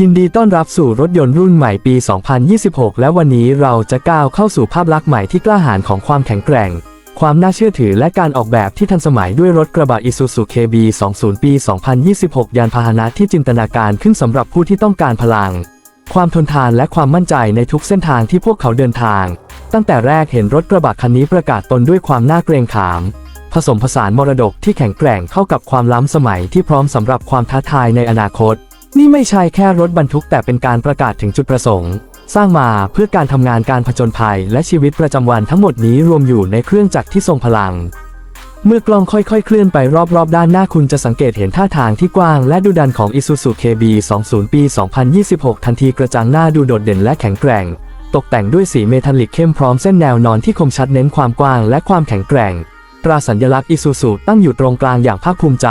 ยินดีต้อนรับสู่รถยนต์รุ่นใหม่ปี 2026 และวันนี้เราจะก้าวเข้าสู่ภาพลักษณ์ใหม่ที่กล้าหาญของความแข็งแกร่ง ความน่าเชื่อถือและการออกแบบที่ทันสมัยด้วยรถกระบะ Isuzu KB 20 ปี 2026 ยานพาหนะที่จินตนาการขึ้นสำหรับผู้ที่ต้องการพลัง ความทนทานและความมั่นใจในทุกเส้นทางที่พวกเขาเดินทาง ตั้งแต่แรกเห็นรถกระบะคันนี้ประกาศตนด้วยความน่าเกรงขาม ผสมผสานมรดกที่แข็งแกร่งเข้ากับความล้ำสมัยที่พร้อมสำหรับความท้าทายในอนาคต นี่ไม่ใช่แค่รถบรรทุกแต่เป็นการประกาศถึงจุดประสงค์ สร้างมาเพื่อการทำงานการผจญภัยและชีวิตประจำวันทั้งหมดนี้รวมอยู่ในเครื่องจักรที่ทรงพลัง เมื่อกล้องค่อยๆ เคลื่อนไปรอบๆ ด้านหน้าคุณจะสังเกตเห็นท่าทางที่กว้างและดุดันของ Isuzu KB 20 ปี 2026 ทันทีกระจังหน้าดูโดดเด่นและแข็งแกร่ง ตกแต่งด้วยสีเมทัลลิกเข้มพร้อมเส้นแนวนอนที่คมชัดเน้นความกว้างและความแข็งแกร่ง ตราสัญลักษณ์ Isuzu ตั้งอยู่ตรงกลางอย่างภาคภูมิใจ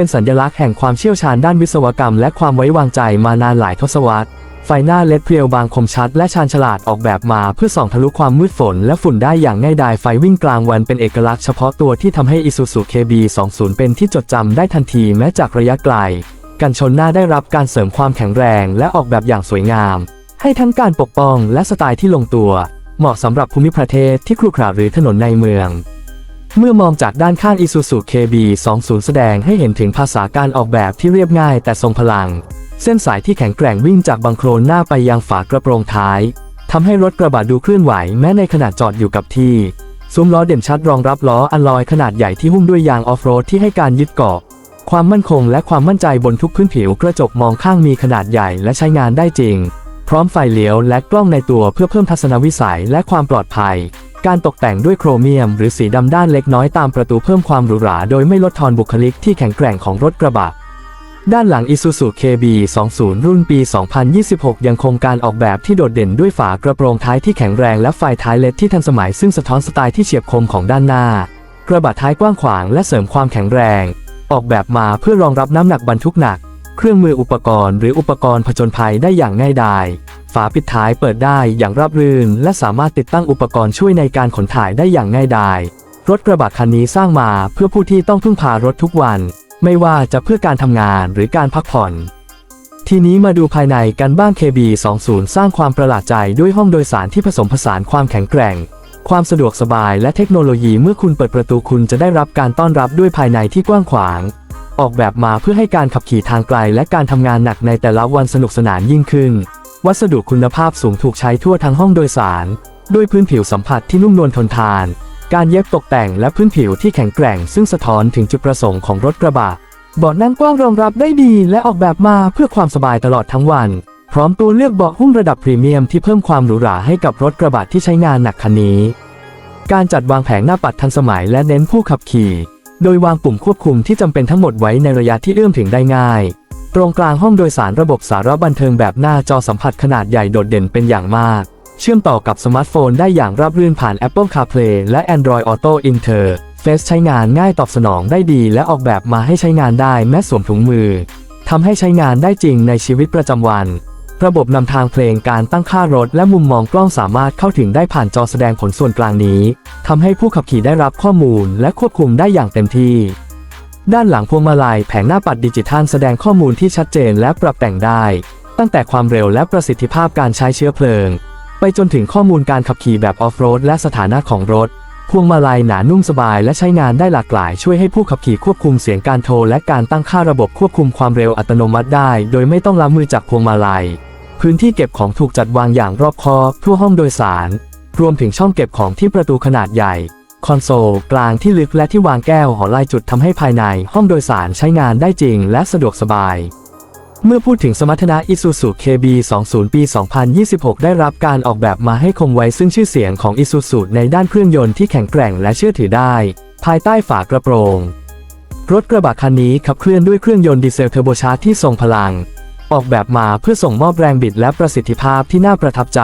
เป็นสัญลักษณ์แห่งความเชี่ยวชาญด้านวิศวกรรมและความไว้วางใจมานานหลายทศวรรษ ไฟหน้าเลดเพียวบางคมชัดและชาญฉลาดออกแบบมาเพื่อส่องทะลุความมืดฝนและฝุ่นได้อย่างง่ายดายไฟวิ่งกลางวันเป็นเอกลักษณ์เฉพาะตัวที่ทำให้ Isuzu KB 20 เป็นที่จดจำได้ทันทีแม้จากระยะไกล กันชนหน้าได้รับการเสริมความแข็งแรงและออกแบบอย่างสวยงาม ให้ทั้งการปกป้องและสไตล์ที่ลงตัว เหมาะสำหรับภูมิประเทศที่ครุขระหรือถนนในเมือง เมื่อมองจากด้านข้าง Isuzu KB 20 แสดงให้เห็นถึงภาษาการออกแบบที่เรียบง่ายแต่ทรงพลัง เส้นสายที่แข็งแกร่งวิ่งจากบังโครนหน้าไปยังฝากระโปรงท้ายทำให้รถกระบะดูเคลื่อนไหวแม้ในขณะจอดอยู่กับที่ซุ้มล้อเด่นชัดรองรับล้ออัลลอยขนาดใหญ่ที่หุ้มด้วยยางออฟโรดที่ให้การยึดเกาะ ความมั่นคงและความมั่นใจบนทุกพื้นผิวกระจกมองข้างมีขนาดใหญ่และใช้งานได้จริง พร้อมไฟเลี้ยวและกล้องในตัวเพื่อเพิ่มทัศนวิสัยและความปลอดภัย การตกแต่งด้วยโครเมียม หรือสีดำด้านเล็กน้อยตามประตูเพิ่มความหรูหราโดยไม่ลดทอนบุคลิกที่แข็งแกร่งของรถกระบะ ด้านหลัง Isuzu KB 20 รุ่นปี 2026 ยังคงการออกแบบที่โดดเด่นด้วยฝากระโปรงท้ายที่แข็งแรงและไฟท้ายเลดที่ทันสมัยซึ่งสะท้อนสไตล์ที่เฉียบคมของด้านหน้า กระบะท้ายกว้างขวางและเสริมความแข็งแรง ออกแบบมาเพื่อรองรับน้ำหนักบรรทุกหนัก เครื่องมืออุปกรณ์ หรืออุปกรณ์ผจญภัยได้อย่างง่ายดาย ฝาปิดท้ายเปิดได้อย่างราบรื่น และสามารถติดตั้งอุปกรณ์ช่วยในการขนถ่ายได้อย่างง่ายดาย รถกระบะคันนี้สร้างมาเพื่อผู้ที่ต้องพึ่งพารถทุกวัน ไม่ว่าจะเพื่อการทำงานหรือการพักผ่อน ทีนี้มาดูภายในกันบ้าง KB20 สร้างความประหลาดใจด้วยห้องโดยสารที่ผสมผสานความแข็งแกร่ง ความสะดวกสบายและเทคโนโลยีเมื่อคุณเปิดประตูคุณจะได้รับการต้อนรับด้วยภายในที่กว้างขวาง ออกแบบมาเพื่อให้การขับขี่ทางไกล และการทำงานหนักในแต่ละวันสนุกสนานยิ่งขึ้น วัสดุคุณภาพสูงถูกใช้ทั่วทั้งห้องโดยสาร ด้วยพื้นผิวสัมผัสที่นุ่มนวลทนทาน การเย็บตกแต่งและพื้นผิวที่แข็งแกร่ง ซึ่งสะท้อนถึงจุดประสงค์ของรถกระบะเบาะนั่งกว้างรองรับได้ดีและออกแบบมาเพื่อความสบายตลอดทั้งวัน พร้อมตัวเลือกเบาะหุ้มระดับพรีเมียมที่เพิ่มความหรูหราให้กับรถกระบะที่ใช้งานหนักคันนี้ การจัดวางแผงหน้าปัดทันสมัยและเน้นผู้ขับขี่ โดยวางปุ่มควบคุมที่จำเป็นทั้งหมดไว้ในระยะที่เอื้อมถึงได้ง่าย ตรงกลางห้องโดยสารระบบสารบันเทิงแบบหน้าจอสัมผัสขนาดใหญ่โดดเด่นเป็นอย่างมาก เชื่อมต่อกับสมาร์ทโฟนได้อย่างราบรื่นผ่าน Apple CarPlay และ Android Auto Interface ใช้งานง่ายตอบสนองได้ดี และออกแบบมาให้ใช้งานได้แม้สวมถุงมือทำให้ใช้งานได้จริงในชีวิตประจำวัน ระบบนำทางเพลงการตั้งค่ารถ และมุมมองกล้องสามารถเข้าถึงได้ผ่านจอแสดงผลส่วนกลางนี้ทำให้ผู้ขับขี่ได้รับข้อมูล และควบคุมได้อย่างเต็มที่ ด้านหลังพวงมาลัยแผงหน้าปัดดิจิทัลแสดงข้อมูลที่ชัดเจนและปรับแต่งได้ ตั้งแต่ความเร็วและประสิทธิภาพการใช้เชื้อเพลิง ไปจนถึงข้อมูลการขับขี่แบบออฟโรดและสถานะของรถ พวงมาลัยหนานุ่มสบายและใช้งานได้หลากหลาย ช่วยให้ผู้ขับขี่ควบคุมเสียงการโทรและการตั้งค่าระบบควบคุมความเร็วอัตโนมัติได้ โดยไม่ต้องล้ำมือจากพวงมาลัย พื้นที่เก็บของถูกจัดวางอย่างรอบคอบทั่วห้องโดยสาร รวมถึงช่องเก็บของที่ประตูขนาดใหญ่ คอนโซลกลางที่ลึกและที่วางแก้วหอลายจุดทำให้ภายในห้องโดยสารใช้งานได้จริงและสะดวกสบายเมื่อพูดถึงสมรรถนะ Isuzu KB 20ปี 2026 ได้รับการออกแบบมาให้คงไว้ซึ่งชื่อเสียงของ Isuzu ในด้านเครื่องยนต์ที่แข็งแกร่งและเชื่อถือได้ ภายใต้ฝากระโปรง รถกระบะคันนี้ขับเคลื่อนด้วยเครื่องยนต์ดีเซลเทอร์โบชาร์จที่ทรงพลัง ออกแบบมาเพื่อส่งมอบแรงบิดและประสิทธิภาพที่น่าประทับใจ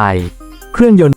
เครื่องยนต์